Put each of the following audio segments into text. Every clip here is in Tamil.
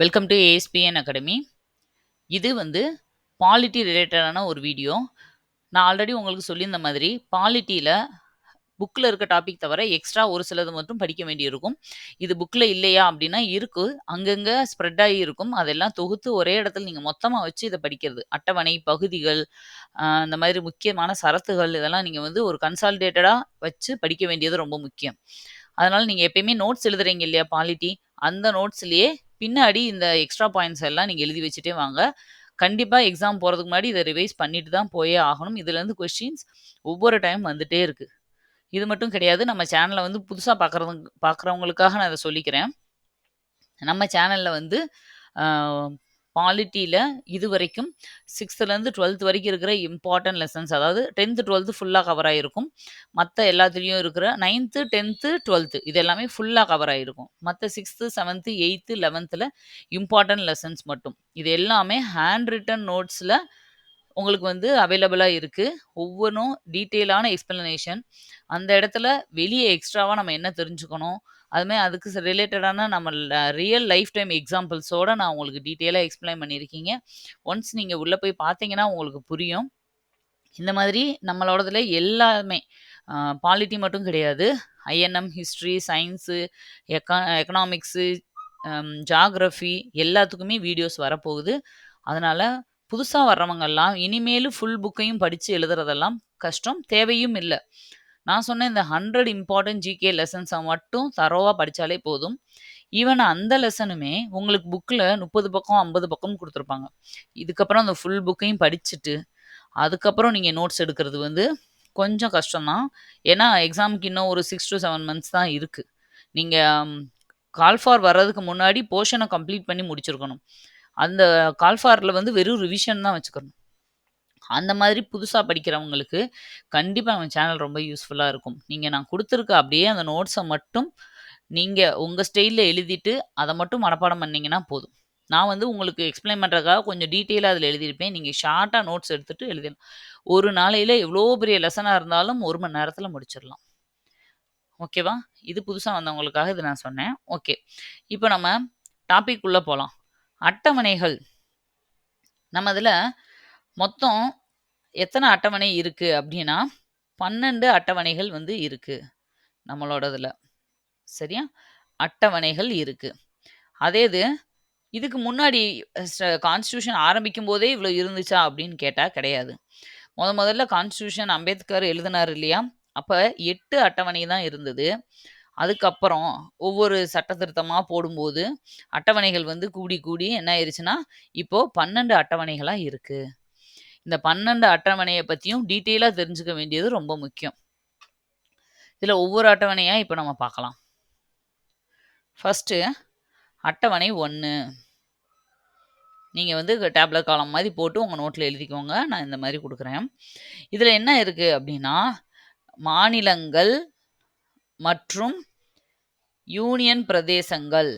வெல்கம் டு ஏஎஸ்பிஎன் அகாடமி இது வந்து பாலிட்டி ரிலேட்டடான ஒரு வீடியோ நான் ஆல்ரெடி உங்களுக்கு சொல்லியிருந்த மாதிரி பாலிட்டியில் புக்கில் இருக்க டாபிக் தவிர எக்ஸ்ட்ரா ஒரு சிலது மட்டும் படிக்க வேண்டியிருக்கும். இது புக்கில் இல்லையா அப்படின்னா இருக்கு. அங்கங்கே ஸ்ப்ரெட் ஆகி இருக்கும். அதெல்லாம் தொகுத்து ஒரே இடத்துல நீங்கள் மொத்தமாக வச்சு இதை படிக்கிறது. அட்டவணை பகுதிகள் இந்த மாதிரி முக்கியமான சரத்துகள் இதெல்லாம் நீங்கள் வந்து ஒரு கன்சாலிடேட்டடாக வச்சு படிக்க வேண்டியது ரொம்ப முக்கியம். அதனால் நீங்கள் எப்பயுமே நோட்ஸ் எழுதுறீங்க இல்லையா பாலிட்டி அந்த நோட்ஸ்லேயே பின்னாடி இந்த எக்ஸ்ட்ரா பாயிண்ட்ஸ் எல்லாம் நீங்கள் எழுதி வச்சுட்டே வாங்க. கண்டிப்பாக எக்ஸாம் போகிறதுக்கு முன்னாடி இதை ரிவைஸ் பண்ணிட்டு தான் போயே ஆகணும். இதுலேருந்து கொஸ்டின்ஸ் ஒவ்வொரு டைம் வந்துட்டே இருக்குது இது மட்டும் கிடையாது. நம்ம சேனலை வந்து புதுசாக பார்க்குறது பார்க்குறவங்களுக்காக நான் இதை சொல்லிக்கிறேன். நம்ம சேனலில் வந்து பாலிட்டியில் இது வரைக்கும் சிக்ஸ்த்துலேருந்து டுவெல்த் வரைக்கும் இருக்கிற இம்பார்ட்டன்ட் லெசன்ஸ் அதாவது டென்த்து டுவெல்த்து ஃபுல்லாக கவர் ஆகிருக்கும் மற்ற எல்லாத்துலேயும் இருக்கிற நைன்த்து டென்த்து டுவெல்த்து இது எல்லாமே ஃபுல்லாக கவர் ஆகிருக்கும் மற்ற சிக்ஸ்த்து செவன்த்து எயித்து லெவன்த்தில் இம்பார்ட்டன்ட் லெசன்ஸ் மட்டும். இது எல்லாமே ஹேண்ட் ரிட்டன் நோட்ஸில் உங்களுக்கு வந்து அவைலபிளாக இருக்குது ஒவ்வொன்றும் டீட்டெயிலான எக்ஸ்பிளனேஷன் அந்த இடத்துல வெளியே எக்ஸ்ட்ராவாக நம்ம என்ன தெரிஞ்சுக்கணும்? அதுமாதிரி அதுக்கு ரிலேட்டடான நம்ம ரியல் லைஃப் டைம் எக்ஸாம்பிள்ஸோட நான் உங்களுக்கு டீட்டெயிலாக எக்ஸ்பிளைன் பண்ணியிருக்கீங்க. ஒன்ஸ் நீங்கள் உள்ளே போய் பார்த்தீங்கன்னா உங்களுக்கு புரியும். இந்த மாதிரி நம்மளோடதுல எல்லாமே பாலிட்டி மட்டும் கிடையாது. ஐஎன்எம் ஹிஸ்ட்ரி சயின்ஸு எக்கா எக்கனாமிக்ஸு ஜாகிரஃபி எல்லாத்துக்குமே வீடியோஸ் வரப்போகுது. அதனால் புதுசாக வர்றவங்கெல்லாம் இனிமேலும் ஃபுல் புக்கையும் படித்து எழுதுறதெல்லாம் கஷ்டம். தேவையும் இல்லை. நான் சொன்ன இந்த ஹண்ட்ரட் இம்பார்ட்டன்ட் ஜிகே லெசன்ஸை மட்டும் தரோவாக படித்தாலே போதும். ஈவன் அந்த லெசனுமே உங்களுக்கு புக்கில் முப்பது பக்கம் ஐம்பது பக்கம் கொடுத்துருப்பாங்க. இதுக்கப்புறம் அந்த ஃபுல் புக்கையும் படிச்சுட்டு அதுக்கப்புறம் நீங்கள் நோட்ஸ் எடுக்கிறது வந்து கொஞ்சம் கஷ்டம்தான். ஏன்னா எக்ஸாமுக்கு இன்னும் ஒரு சிக்ஸ் டு செவன் மந்த்ஸ் தான் இருக்குது நீங்கள் கால்ஃபார் வர்றதுக்கு முன்னாடி போர்ஷனை கம்ப்ளீட் பண்ணி முடிச்சிருக்கணும். அந்த கால்ஃபாரில் வந்து வெறும் ரிவிஷன் தான் வச்சுக்கணும். அந்த மாதிரி புதுசாக படிக்கிறவங்களுக்கு கண்டிப்பாக அவன் சேனல் ரொம்ப யூஸ்ஃபுல்லாக இருக்கும். நீங்கள் நான் கொடுத்துருக்க அப்படியே அந்த நோட்ஸை மட்டும் நீங்கள் உங்கள் ஸ்டைலில் எழுதிட்டு அதை மட்டும் மனப்பாடம் பண்ணிங்கன்னா போதும். நான் வந்து உங்களுக்கு எக்ஸ்பிளைன் பண்ணுறதுக்காக கொஞ்சம் டீட்டெயிலாக அதில் எழுதியிருப்பேன். நீங்கள் ஷார்ட்டாக நோட்ஸ் எடுத்துகிட்டு எழுதிடலாம். ஒரு நாளையில் எவ்வளோ பெரிய லெசனாக இருந்தாலும் ஒரு மணி நேரத்தில் முடிச்சிடலாம். ஓகேவா இது புதுசாக வந்தவங்களுக்காக இது நான் சொன்னேன். ஓகே இப்போ நம்ம டாபிக் உள்ளே போகலாம் அட்டவணைகள். நம்ம இதில் மொத்தம் எத்தனை அட்டவணை இருக்குது அப்படின்னா பன்னெண்டு அட்டவணைகள் வந்து இருக்குது நம்மளோடதில். சரியா? அட்டவணைகள் இருக்குது அதே இது இதுக்கு முன்னாடி கான்ஸ்டியூஷன் ஆரம்பிக்கும் போதே இவ்வளோ இருந்துச்சா அப்படின்னு கேட்டால் கிடையாது. முத முதல்ல கான்ஸ்டியூஷன் அம்பேத்கர் எழுதினார் இல்லையா? அப்போ எட்டு அட்டவணை தான் இருந்தது. அதுக்கப்புறம் ஒவ்வொரு சட்ட திருத்தமாக போடும்போது அட்டவணைகள் வந்து கூடி கூடி என்ன ஆயிடுச்சுன்னா இப்போது பன்னெண்டு அட்டவணைகளாக இருக்குது இந்த பன்னெண்டு அட்டவணையை பற்றியும் டீட்டெயிலாக தெரிஞ்சுக்க வேண்டியது ரொம்ப முக்கியம். இதில் ஒவ்வொரு அட்டவணையாக இப்போ நம்ம பார்க்கலாம். ஃபஸ்ட்டு அட்டவணை ஒன்று நீங்கள் வந்து டேப்லெட் காலம் மாதிரி போட்டு உங்கள் நோட்டில் எழுதிக்கோங்க. நான் இந்த மாதிரி கொடுக்குறேன். இதில் என்ன இருக்குது அப்படின்னா மாநிலங்கள் மற்றும் யூனியன் பிரதேசங்கள்.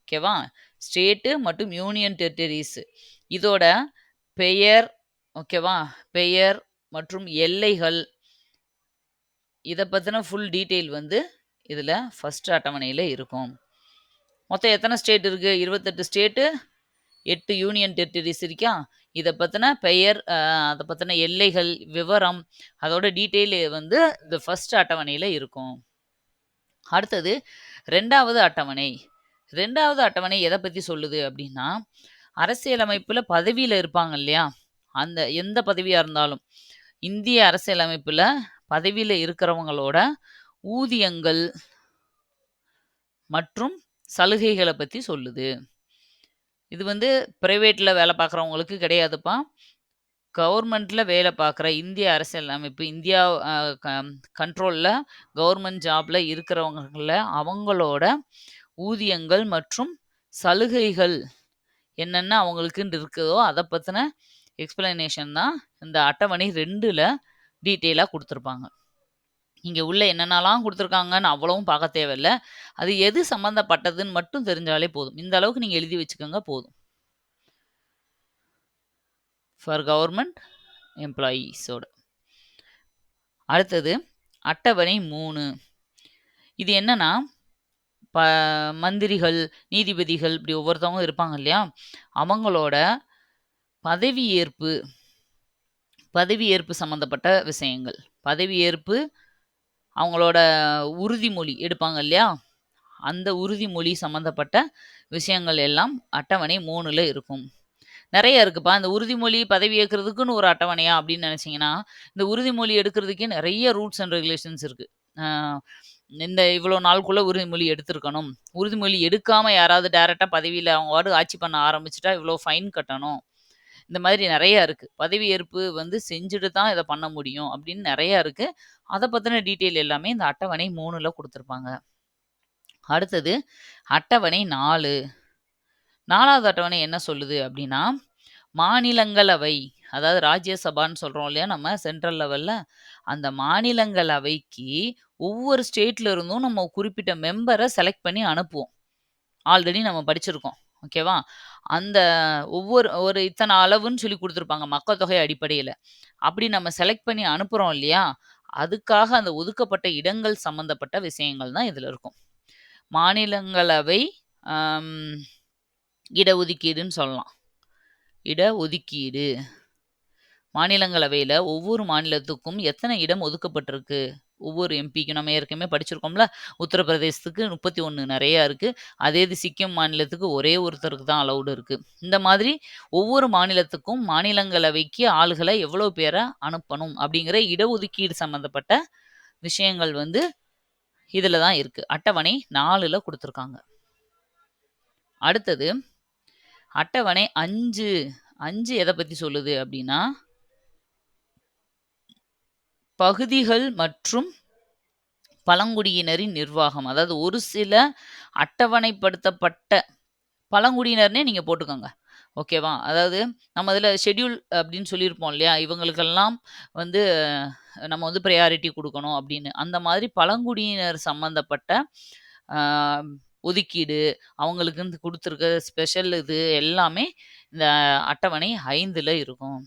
ஓகேவா ஸ்டேட்டு மற்றும் யூனியன் டெரிட்டரிஸ் இதோட பெயர் ஓகேவா? பெயர் மற்றும் எல்லைகள். இதை பற்றின ஃபுல் டீட்டெயில் வந்து இதில் ஃபஸ்ட் அட்டவணையில் இருக்கும். மொத்தம் எத்தனை ஸ்டேட் இருக்குது இருபத்தெட்டு ஸ்டேட்டு எட்டு யூனியன் டெரிட்டரிஸ் இருக்கா? இதை பற்றின பெயர் அதை பற்றின எல்லைகள் விவரம் அதோட டீட்டெயில் வந்து இந்த ஃபஸ்ட் அட்டவணையில் இருக்கும். அடுத்தது ரெண்டாவது அட்டவணை. ரெண்டாவது அட்டவணை எதை பற்றி சொல்லுது அப்படின்னா அரசியலமைப்பில் பதவியில் இருப்பாங்க இல்லையா? அந்த எந்த பதவியாக இருந்தாலும் இந்திய அரசியலமைப்பில் பதவியில் இருக்கிறவங்களோட ஊதியங்கள் மற்றும் சலுகைகளை பற்றி சொல்லுது. இது வந்து ப்ரைவேட்டில் வேலை பார்க்குறவங்களுக்கு கிடையாதுப்பா. கவர்மெண்ட்டில் வேலை பார்க்குற இந்திய அரசியல் அமைப்பு இந்தியா கண்ட்ரோலில் கவர்மெண்ட் ஜாபில் இருக்கிறவங்கள அவங்களோட ஊதியங்கள் மற்றும் சலுகைகள் என்னென்ன அவங்களுக்குன்னு இருக்குதோ அதை பற்றின எக்ஸ்பிளனேஷன் தான் இந்த அட்டவணை ரெண்டில் டீட்டெயிலாக கொடுத்துருப்பாங்க. இங்கே உள்ள என்னென்னலாம் கொடுத்துருக்காங்கன்னு அவ்வளவும் பார்க்க தேவையில்ல. அது எது சம்மந்தப்பட்டதுன்னு மட்டும் தெரிஞ்சாலே போதும். இந்த அளவுக்கு நீங்கள் எழுதி வச்சுக்கோங்க போதும். ஃபார் கவர்மெண்ட் எம்ப்ளாயீஸோட அடுத்தது அட்டவணை மூணு. இது என்னன்னா ப மந்திரிகள், நீதிபதிகள் இப்படி ஒவ்வொருத்தவங்க இருப்பாங்க இல்லையா? அவங்களோட பதவியேற்பு பதவியேற்பு சம்மந்தப்பட்ட விஷயங்கள். பதவியேற்பு, அவங்களோட உறுதிமொழி எடுப்பாங்க இல்லையா? அந்த உறுதிமொழி சம்மந்தப்பட்ட விஷயங்கள் எல்லாம் அட்டவணை மூணில் இருக்கும். நிறைய இருக்குப்பா. இந்த உறுதிமொழி பதவி ஏற்கிறதுக்குன்னு ஒரு அட்டவணையா அப்படின்னு நினச்சிங்கன்னா இந்த உறுதிமொழி எடுக்கிறதுக்கே நிறைய ரூல்ஸ் அண்ட் ரெகுலேஷன்ஸ் இருக்குது இந்த இவ்வளோ நாளுக்குள்ளே உறுதிமொழி எடுத்திருக்கணும். உறுதிமொழி எடுக்காமல் யாராவது டேரெக்டாக பதவியில் அவங்க வாடு ஆட்சி பண்ண ஆரம்பிச்சிட்டா இவ்வளோ ஃபைன் கட்டணும். இந்த மாதிரி நிறையா இருக்குது பதவியேற்பு வந்து செஞ்சுட்டு தான் இதை பண்ண முடியும் அப்படின்னு நிறையா இருக்குது அதை பற்றின டீட்டெயில் எல்லாமே இந்த அட்டவணை மூணில் கொடுத்துருப்பாங்க அடுத்தது அட்டவணை 4. 4வது அட்டவணை என்ன சொல்லுது அப்படின்னா, மாநிலங்களவை அதாவது ராஜ்யசபான்னு சொல்கிறோம் இல்லையா நம்ம சென்ட்ரல் லெவலில் அந்த மாநிலங்களவைக்கு ஒவ்வொரு ஸ்டேட்ல இருந்தும் நம்ம குறிப்பிட்ட மெம்பரை செலக்ட் பண்ணி அனுப்புவோம். ஆல்ரெடி நம்ம படிச்சிருக்கோம். ஓகேவா? அந்த ஒவ்வொரு ஒரு இத்தனை அளவுன்னு சொல்லி குடுத்துருப்பாங்க மக்கள் தொகை அடிப்படையில. அப்படி நம்ம செலக்ட் பண்ணி அனுப்புறோம் இல்லையா? அதுக்காக அந்த ஒதுக்கப்பட்ட இடங்கள் சம்மந்தப்பட்ட விஷயங்கள் தான் இதுல இருக்கும். மாநிலங்களவை அம் இடஒதுக்கீடுன்னு சொல்லலாம். இடஒதுக்கீடு. மாநிலங்களவையில ஒவ்வொரு மாநிலத்துக்கும் எத்தனை இடம் ஒதுக்கப்பட்டிருக்கு? ஒவ்வொரு எம்பிக்கும் நம்ம ஏற்கனவே படிச்சிருக்கோம்ல. உத்தரப்பிரதேசத்துக்கு 31 நெறையா இருக்கு. அதே இது சிக்கிம் மாநிலத்துக்கு ஒரே ஒருத்தருக்கு தான் அலௌடு இருக்குது இந்த மாதிரி ஒவ்வொரு மாநிலத்துக்கும் மாநிலங்களவைக்கு ஆளுகளை எவ்வளோ பேரை அனுப்பணும் அப்படிங்கிற இடஒதுக்கீடு சம்மந்தப்பட்ட விஷயங்கள் வந்து இதில் தான் இருக்குது அட்டவணை நாலில் கொடுத்துருக்காங்க அடுத்தது அட்டவணை அஞ்சு அஞ்சு எதை பற்றி சொல்லுது அப்படின்னா பகுதிகள் மற்றும் பழங்குடியினரின் நிர்வாகம். அதாவது ஒரு சில அட்டவணைப்படுத்தப்பட்ட பழங்குடியினர்னே நீங்கள் போட்டுக்கோங்க. ஓகேவா? அதாவது நம்ம இதில் ஷெட்யூல் அப்படின்னு சொல்லியிருப்போம் இல்லையா? இவங்களுக்கெல்லாம் வந்து நம்ம வந்து ப்ரையாரிட்டி கொடுக்கணும் அப்படின்னு. அந்த மாதிரி பழங்குடியினர் சம்மந்தப்பட்ட ஒதுக்கீடு, அவங்களுக்கு கொடுத்துருக்க ஸ்பெஷல் இது எல்லாமே இந்த அட்டவணை ஐந்தில் இருக்கும்.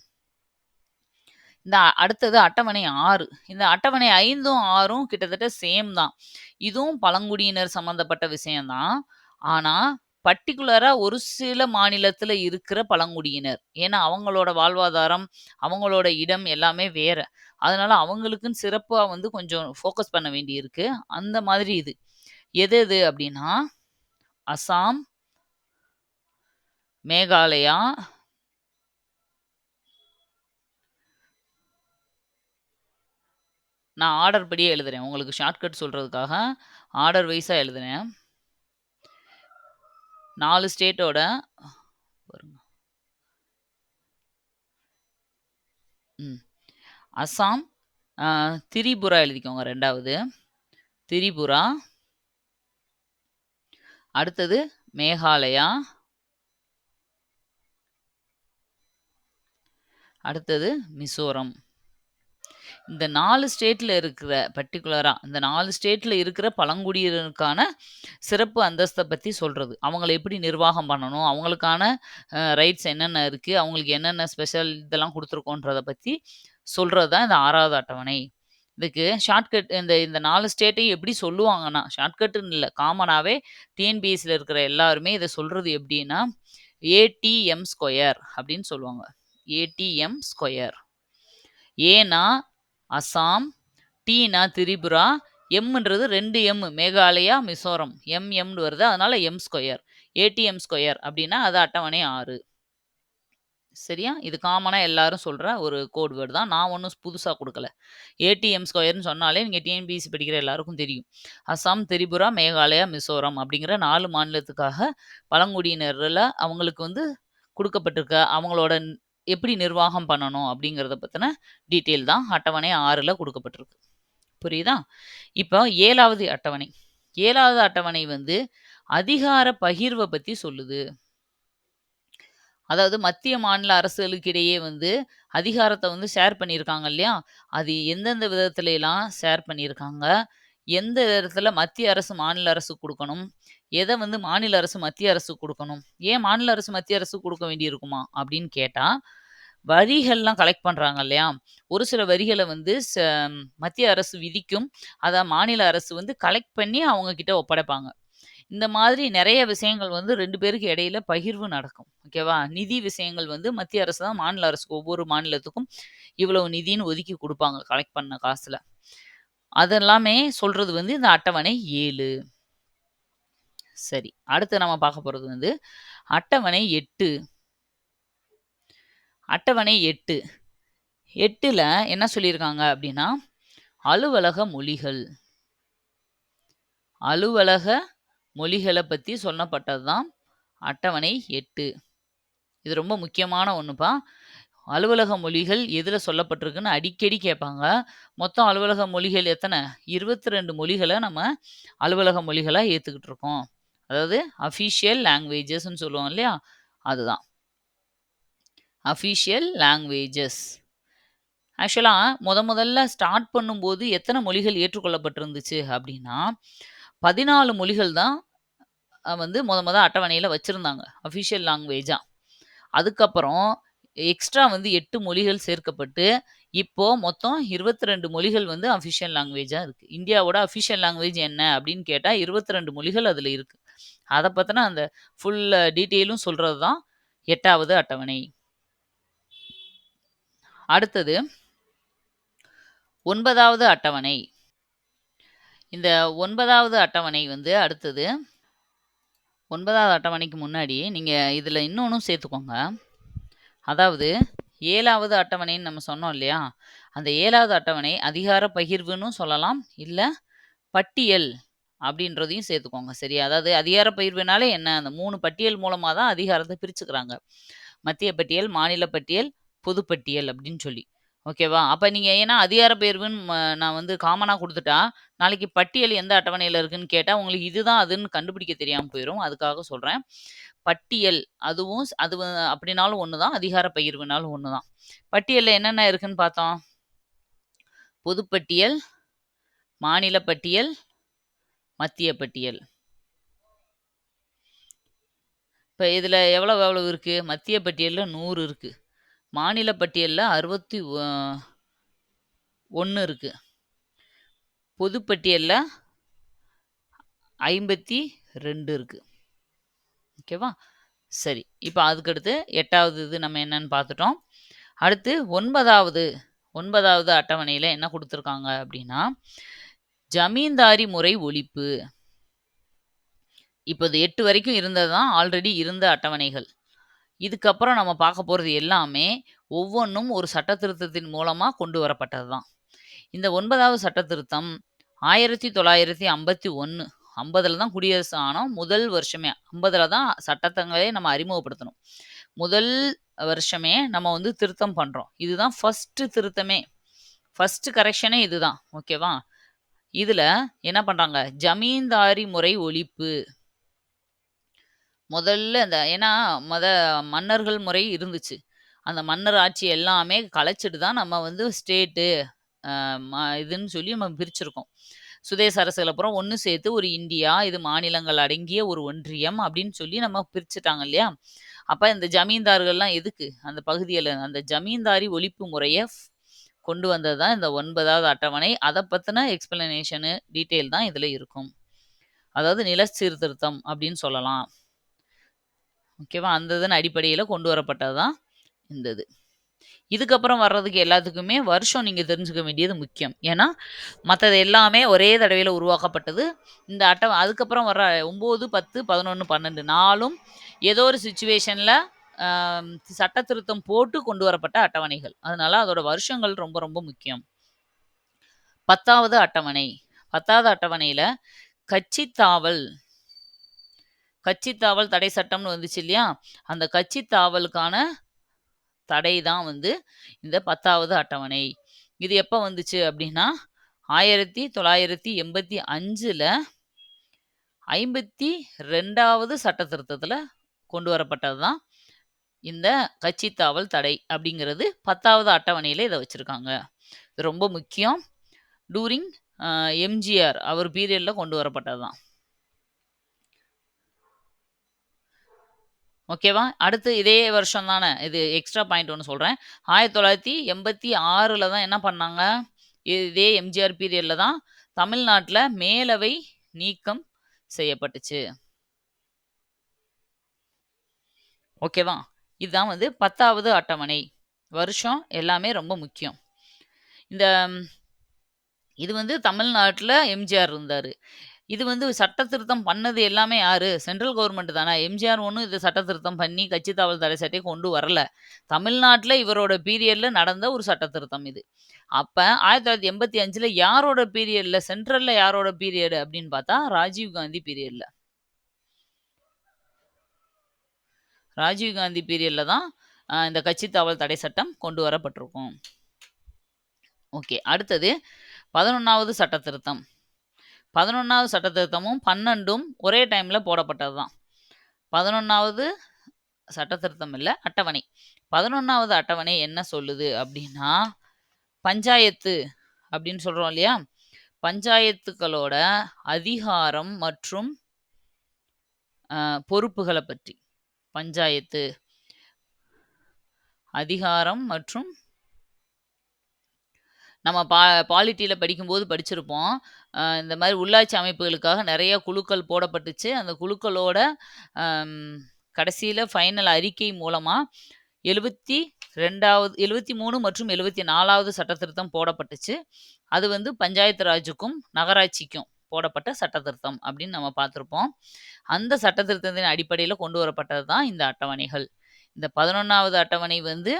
இந்த அடுத்தது அட்டவணை ஆறு இந்த அட்டவணை 5ம் 6ம் கிட்டத்தட்ட சேம் தான். இதுவும் பழங்குடியினர் சம்மந்தப்பட்ட விஷயம்தான் ஆனால் பர்டிகுலராக ஒரு சில மாநிலத்தில் இருக்கிற பழங்குடியினர். ஏன்னா, அவங்களோட வாழ்வாதாரம், அவங்களோட இடம் எல்லாமே வேற. அதனால அவங்களுக்குன்னு சிறப்பாக வந்து கொஞ்சம் ஃபோக்கஸ் பண்ண வேண்டியிருக்கு. அந்த மாதிரி இது. எது எது அப்படின்னா, அசாம் மேகாலயா நான் ஆர்டர் படியே எழுதுறேன். உங்களுக்கு ஷார்ட்கட் சொல்கிறதுக்காக ஆர்டர் வைஸாக எழுதுறேன். நாலு ஸ்டேட்டோட பாருங்க. ம். அசாம், திரிபுரா எழுதிக்கோங்க ரெண்டாவது திரிபுரா. அடுத்தது மேகாலயா. அடுத்தது மிசோரம். இந்த 4 ஸ்டேட்ல இருக்கிற பர்ட்டிகுலரா இந்த 4 ஸ்டேட்ல இருக்கிற பழங்குடியினருக்கான சிறப்பு அந்தஸ்த பத்தி சொல்றது. அவங்கள எப்படி நிர்வாகம் பண்ணணும்? அவங்களுக்கான அ ரைட்ஸ் என்னென்ன இருக்கு? அவங்களுக்கு என்னென்ன ஸ்பெஷல் இதெல்லாம் குடுத்துருக்கோன்றத பத்தி சொல்றது தான் இந்த 6வது அட்டவணை. இதுக்கு ஷார்ட்கட் இந்த இந்த 4 ஸ்டேட்டையும் எப்படி சொல்லுவாங்கன்னா, ஷார்ட்கட்டுன்னு இல்ல. காமனாவே டிஎன்பிஎஸ்சில இருக்கிற எல்லாருமே இத சொல்றது எப்படின்னா, ஏடிஎம் ஸ்கொயர் அப்படின்னு சொல்லுவாங்க. ATM square. ஏன்னா அசாம், டீனா திரிபுரா, எம்ன்றது ரெண்டு எம் மேகாலயா, மிசோரம். எம் எம்னு வருது. அதனால எம் ஸ்கொயர். ஏடிஎம் ஸ்கொயர் அப்படின்னா அது அட்டவணை ஆறு சரியா? இது காமனாக எல்லாரும் சொல்கிற ஒரு கோட் வேர்டு தான். நான் ஒன்றும் புதுசாக கொடுக்கல ஏடிஎம் ஸ்கொயர்னு சொன்னாலே நீங்கள் டிஎன்பிஎஸ்சி படிக்கிற எல்லாருக்கும் தெரியும். அசாம், திரிபுரா, மேகாலயா, மிசோரம் அப்படிங்கிற நாலு மாநிலத்துக்காக பழங்குடியினரில் அவங்களுக்கு வந்து கொடுக்கப்பட்டிருக்க அவங்களோட எப்படி நிர்வாகம் பண்ணணும் அப்படிங்கிறத பற்றின டீட்டெயில் தான் அட்டவணை ஆறில் கொடுக்கப்பட்டிருக்கு புரியுதா? இப்போ ஏழாவது அட்டவணை. ஏழாவது அட்டவணை வந்து அதிகார பகிர்வை பற்றி சொல்லுது. அதாவது மத்திய, மாநில அரசுகளுக்கு இடையே வந்து அதிகாரத்தை வந்து ஷேர் பண்ணியிருக்காங்க இல்லையா? அது எந்தெந்த விதத்துலலாம் ஷேர் பண்ணியிருக்காங்க? எந்த இடத்துல மத்திய அரசு, மாநில அரசு கொடுக்கணும் எதை வந்து மாநில அரசு, மத்திய அரசு கொடுக்கணும் ஏன் மாநில அரசு, மத்திய அரசு கொடுக்க வேண்டியிருக்குமா? அப்படின்னு கேட்டால் வரிகள்லாம் கலெக்ட் பண்ணுறாங்க இல்லையா? ஒரு சில வரிகளை வந்து ச மத்திய அரசு விதிக்கும். அதை மாநில அரசு வந்து கலெக்ட் பண்ணி அவங்க கிட்ட ஒப்படைப்பாங்க. இந்த மாதிரி நிறைய விஷயங்கள் வந்து ரெண்டு பேருக்கு இடையில பகிர்வு நடக்கும். ஓகேவா? நிதி விஷயங்கள் வந்து மத்திய அரசு தான் மாநில அரசுக்கு ஒவ்வொரு மாநிலத்துக்கும் இவ்வளவு நிதின்னு ஒதுக்கி கொடுப்பாங்க கலெக்ட் பண்ண காசுல. அதெல்லாமே சொல்றது வந்து இந்த அட்டவணை ஏழு சரி. அடுத்து நம்ம பார்க்க போகிறது வந்து அட்டவணை எட்டு அட்டவணை 8. 8ல என்ன சொல்லியிருக்காங்க அப்படின்னா அலுவலக மொழிகள். அலுவலக மொழிகளை பற்றி சொல்லப்பட்டது தான் அட்டவணை எட்டு இது ரொம்ப முக்கியமான ஒன்றுப்பா அலுவலக மொழிகள் எதில் சொல்லப்பட்டிருக்குன்னு அடிக்கடி கேட்பாங்க. மொத்தம் அலுவலக மொழிகள் எத்தனை இருபத்தி ரெண்டு மொழிகளை நம்ம அலுவலக மொழிகளாக ஏற்றுக்கிட்டு இருக்கோம். அதாவது அஃபிஷியல் லாங்குவேஜஸ்ன்னு சொல்லுவோம் இல்லையா? அதுதான். Official languages. ஆக்சுவலாக முத முதல்ல ஸ்டார்ட் பண்ணும்போது எத்தனை மொழிகள் ஏற்றுக்கொள்ளப்பட்டிருந்துச்சு அப்படின்னா பதினாலு மொழிகள் தான் வந்து முத முத அட்டவணையில் வச்சுருந்தாங்க அஃபிஷியல் லாங்குவேஜாக அதுக்கப்புறம் எக்ஸ்ட்ரா வந்து எட்டு மொழிகள் சேர்க்கப்பட்டு, இப்போ மொத்தம் 22 மொழிகள் வந்து அஃபிஷியல் லாங்குவேஜாக இருக்குது இந்தியாவோட அஃபிஷியல் லாங்குவேஜ் என்ன அப்படின்னு கேட்டால் இருபத்தி ரெண்டு மொழிகள் அதில் இருக்குது அதை பற்றின அந்த ஃபுல் டீட்டெயிலும் சொல்கிறது தான் எட்டாவது அட்டவணை. அடுத்தது ஒன்பதாவது அட்டவணை. இந்த ஒன்பதாவது அட்டவணை வந்து அடுத்தது ஒன்பதாவது அட்டவணைக்கு முன்னாடி நீங்கள் இதில் இன்னொன்றும் சேர்த்துக்கோங்க. அதாவது ஏழாவது அட்டவணைன்னு நம்ம சொன்னோம் இல்லையா? அந்த ஏழாவது அட்டவணை அதிகார பகிர்வுன்னும் சொல்லலாம். இல்லை பட்டியல் அப்படின்றதையும் சேர்த்துக்கோங்க. சரியா? அதாவது அதிகார பகிர்வுனாலே என்ன? அந்த மூணு பட்டியல் மூலமாக தான் அதிகாரத்தை பிரிச்சுக்கிறாங்க. மத்திய பட்டியல், மாநில பட்டியல், பொதுப்பட்டியல் அப்படின்னு சொல்லி. ஓகேவா? அப்போ நீங்கள் ஏன்னா அதிகார பகிர்வுன்னு நான் வந்து காமனாக கொடுத்துட்டா நாளைக்கு பட்டியல் எந்த அட்டவணையில் இருக்குன்னு கேட்டால் உங்களுக்கு இதுதான் அதுன்னு கண்டுபிடிக்க தெரியாமல் போயிடும் அதுக்காக சொல்கிறேன் பட்டியல் அதுவும் அது அப்படின்னாலும் ஒன்று தான். அதிகார பகிர்வுனாலும் ஒன்று தான். பட்டியலில் என்னென்ன இருக்குன்னு பார்த்தோம்? பொதுப்பட்டியல், மாநில பட்டியல், மத்திய பட்டியல். இப்போ இதில் எவ்வளவு எவ்வளவு இருக்குது மத்திய பட்டியலில் நூறு இருக்குது மாநில பட்டியலில் அறுபத்தி ஒன்று இருக்குது பொதுப்பட்டியலில் ஐம்பத்தி ரெண்டு இருக்குது ஓகேவா? சரி. இப்போ அதுக்கடுத்து எட்டாவது இது நம்ம என்னன்னு பார்த்துட்டோம். அடுத்து ஒன்பதாவது ஒன்பதாவது அட்டவணையில் என்ன கொடுத்துருக்காங்க அப்படின்னா ஜமீன்தாரி முறை ஒழிப்பு. இப்போது எட்டு வரைக்கும் இருந்தது தான் ஆல்ரெடி இருந்த அட்டவணைகள். இதுக்கப்புறம் நம்ம பார்க்க போகிறது எல்லாமே ஒவ்வொன்றும் ஒரு சட்ட திருத்தத்தின் மூலமாக கொண்டு வரப்பட்டது தான். இந்த ஒன்பதாவது சட்ட திருத்தம் 1951 50ல தான் குடியரசு ஆனோம். முதல் வருஷமே 50ல தான் சட்டத்தங்களே நம்ம அறிமுகப்படுத்தணும். முதல் வருஷமே நம்ம வந்து திருத்தம் பண்ணுறோம் இதுதான் ஃபஸ்ட்டு திருத்தமே. ஃபஸ்ட்டு கரெக்ஷனே இதுதான். ஓகேவா? இதில் என்ன பண்ணுறாங்க ஜமீன்தாரி முறை ஒழிப்பு. முதல்ல இந்த ஏன்னா மொத மன்னர்கள் முறை இருந்துச்சு. அந்த மன்னர் ஆட்சி எல்லாமே கலைச்சிட்டு தான் நம்ம வந்து ஸ்டேட்டு ம இதுன்னு சொல்லி நம்ம பிரிச்சிருக்கோம். சுதேச அரசுகள் அப்புறம் ஒன்று சேர்த்து ஒரு இந்தியா, இது மாநிலங்கள் அடங்கிய ஒரு ஒன்றியம் அப்படின்னு சொல்லி நம்ம பிரிச்சுட்டாங்க இல்லையா? அப்போ இந்த ஜமீன்தார்கள்லாம் எதுக்கு? அந்த பகுதியில் அந்த ஜமீன்தாரி ஒழிப்பு முறையை கொண்டு வந்தது தான் இந்த ஒன்பதாவது அட்டவணை. அதை பற்றின எக்ஸ்பிளனேஷனு டீட்டெயில் தான் இதில் இருக்கும். அதாவது நில சீர்திருத்தம் அப்படின்னு சொல்லலாம். ஓகேவா? அந்த இதன் அடிப்படையில் கொண்டு வரப்பட்டது தான் இந்த இது. இதுக்கப்புறம் வர்றதுக்கு எல்லாத்துக்குமே வருஷம் நீங்கள் தெரிஞ்சுக்க வேண்டியது முக்கியம். ஏன்னா, மற்றது எல்லாமே ஒரே தடவையில் உருவாக்கப்பட்டது. இந்த அட்ட அதுக்கப்புறம் வர்ற 9, 10, 11, 12 நாலும் ஏதோ ஒரு சுச்சுவேஷனில் சட்ட திருத்தம் போட்டு கொண்டு வரப்பட்ட அட்டவணைகள். அதனால அதோட வருஷங்கள் ரொம்ப ரொம்ப முக்கியம். 10வது அட்டவணை. 10வது அட்டவணையில கட்சித்தாவல் தாவல் தாவல் தடை சட்டம்னு வந்துச்சு இல்லையா? அந்த கட்சித்தாவலுக்கான தடை தான் வந்து இந்த 10வது அட்டவணை. இது எப்போ வந்துச்சு அப்படின்னா ஆயிரத்தி தொள்ளாயிரத்தி எண்பத்தி அஞ்சில் ஐம்பத்தி ரெண்டாவது சட்ட திருத்தத்தில் கொண்டு வரப்பட்டது தான் இந்த கட்சி தாவல் தடை அப்படிங்கிறது பத்தாவது அட்டவணையில் இதை வச்சுருக்காங்க இது ரொம்ப முக்கியம். டூரிங் எம்ஜிஆர் அவர் பீரியடில் கொண்டு வரப்பட்டது தான். ஓகேவா? அடுத்து இதே வருஷம் தானே. இது எக்ஸ்ட்ரா பாயிண்ட் ஒன்று சொல்கிறேன் ஆயிரத்தி தொள்ளாயிரத்தி எண்பத்தி ஆறில் தான் என்ன பண்ணாங்க? இதே எம்ஜிஆர் பீரியடில் தான் தமிழ்நாட்டில் மேலவை நீக்கம் செய்யப்பட்டுச்சு. ஓகேவா? இதுதான் வந்து 10வது அட்டவணை. வருஷம் எல்லாமே ரொம்ப முக்கியம். இந்த இது வந்து தமிழ்நாட்டில் எம்ஜிஆர் இருந்தார் இது வந்து சட்ட திருத்தம் பண்ணது எல்லாமே யாரு? சென்ட்ரல் கவர்மெண்ட் தானே. எம்ஜிஆர் ஒன்றும் இது சட்ட திருத்தம் பண்ணி கட்சி தாவல் தடை சட்டை கொண்டு வரல. தமிழ்நாட்டில் இவரோட பீரியட்ல நடந்த ஒரு சட்ட திருத்தம் இது. அப்போ ஆயிரத்தி தொள்ளாயிரத்தி எண்பத்தி அஞ்சில் யாரோட பீரியடில் சென்ட்ரலில் யாரோட பீரியட் அப்படின்னு பார்த்தா, ராஜீவ் காந்தி பீரியடில் ராஜீவ் காந்தி தான் இந்த கட்சி தாவல் தடை சட்டம் கொண்டு வரப்பட்டிருக்கும். ஓகே. அடுத்தது 11வது சட்ட திருத்தம். 11வது சட்ட திருத்தமும் 12ம் ஒரே டைமில் போடப்பட்டது தான். 11வது சட்ட திருத்தம் அட்டவணை. 11வது அட்டவணை என்ன சொல்லுது அப்படின்னா, பஞ்சாயத்து அப்படின்னு சொல்கிறோம் இல்லையா? பஞ்சாயத்துக்களோட அதிகாரம் மற்றும் பொறுப்புகளை பற்றி. பஞ்சாயத்து அதிகாரம் மற்றும் நம்ம பா பாலிட்டியில் படிக்கும்போது படிச்சிருப்போம். இந்த மாதிரி உள்ளாட்சி அமைப்புகளுக்காக நிறைய குழுக்கள் போடப்பட்டுச்சு. அந்த குழுக்களோட கடைசியில் ஃபைனல் அறிக்கை மூலமாக எழுபத்தி ரெண்டாவது எழுபத்தி மூணு மற்றும் எழுபத்தி நாலாவது சட்டத்திருத்தம் போடப்பட்டுச்சு. அது வந்து பஞ்சாயத்து ராஜுக்கும், நகராட்சிக்கும் போடப்பட்ட சட்ட திருத்தம் அப்படின்னு நம்ம பார்த்துருப்போம் அந்த சட்ட திருத்தத்தின் அடிப்படையில் கொண்டு வரப்பட்டது தான் இந்த அட்டவணைகள். இந்த 11வது அட்டவணை வந்து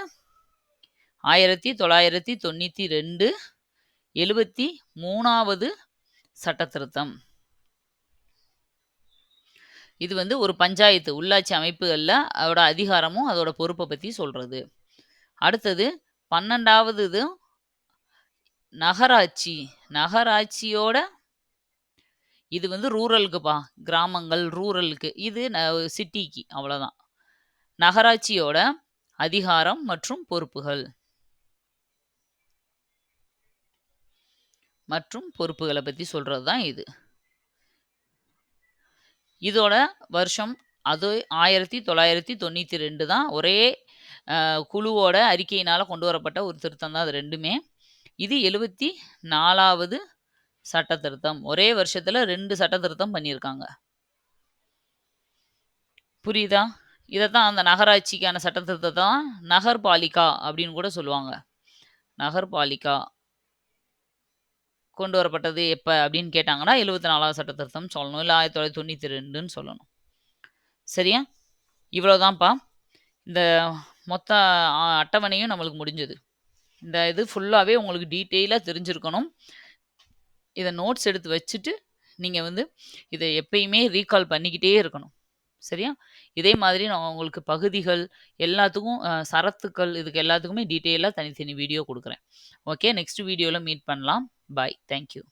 1992 73வது சட்ட திருத்தம். இது வந்து ஒரு பஞ்சாயத்து உள்ளாட்சி அமைப்புகளில் அதோட அதிகாரமும், அதோட பொறுப்பை பற்றி சொல்கிறது அடுத்தது 12வது இது நகராட்சி. நகராட்சியோட இது வந்து ரூரலுக்குப்பா. கிராமங்கள், ரூரலுக்கு. இது ந சிட்டிக்கு அவ்வளோதான். நகராட்சியோட அதிகாரம் மற்றும் பொறுப்புகள். மற்றும் பொறுப்புகளை பற்றி சொல்கிறது தான் இது. இதோட வருஷம் அது 1992 தான். ஒரே குழுவோட அறிக்கையினால் கொண்டு வரப்பட்ட ஒரு திருத்தம் தான் அது ரெண்டுமே இது 74வது சட்ட திருத்தம். ஒரே வருஷத்துல ரெண்டு சட்ட திருத்தம் பண்ணியிருக்காங்க. புரியுதா? இதத்தான் அந்த நகராட்சிக்கான சட்ட திருத்தத்த தான் நகர்பாலிகா அப்படின்னு கூட சொல்லுவாங்க. நகர்பாலிகா. கொண்டு வரப்பட்டது எப்போ அப்படின்னு கேட்டாங்கன்னா, 74வது சட்ட திருத்தம் சொல்லணும். இல்லை ஆயிரத்தி தொள்ளாயிரத்தி தொண்ணூற்றி ரெண்டுன்னு சொல்லணும். சரியா? இவ்வளோதான்ப்பா. இந்த மொத்த அட்டவணையும் நம்மளுக்கு முடிஞ்சது. இந்த இது ஃபுல்லாகவே உங்களுக்கு டீட்டெயிலாக தெரிஞ்சிருக்கணும். இதை நோட்ஸ் எடுத்து வச்சுட்டு, நீங்கள் வந்து இதை எப்பயுமே ரீகால் பண்ணிக்கிட்டே இருக்கணும். சரியா? இதே மாதிரி நான் உங்களுக்கு பகுதிகள் எல்லாத்துக்கும் சரத்துக்கள் இதுக்கு எல்லாத்துக்குமே டீட்டெயிலாக தனித்தனி வீடியோ கொடுக்குறேன் ஓகே. நெக்ஸ்ட் வீடியோவில் மீட் பண்ணலாம். பாய். Thank you.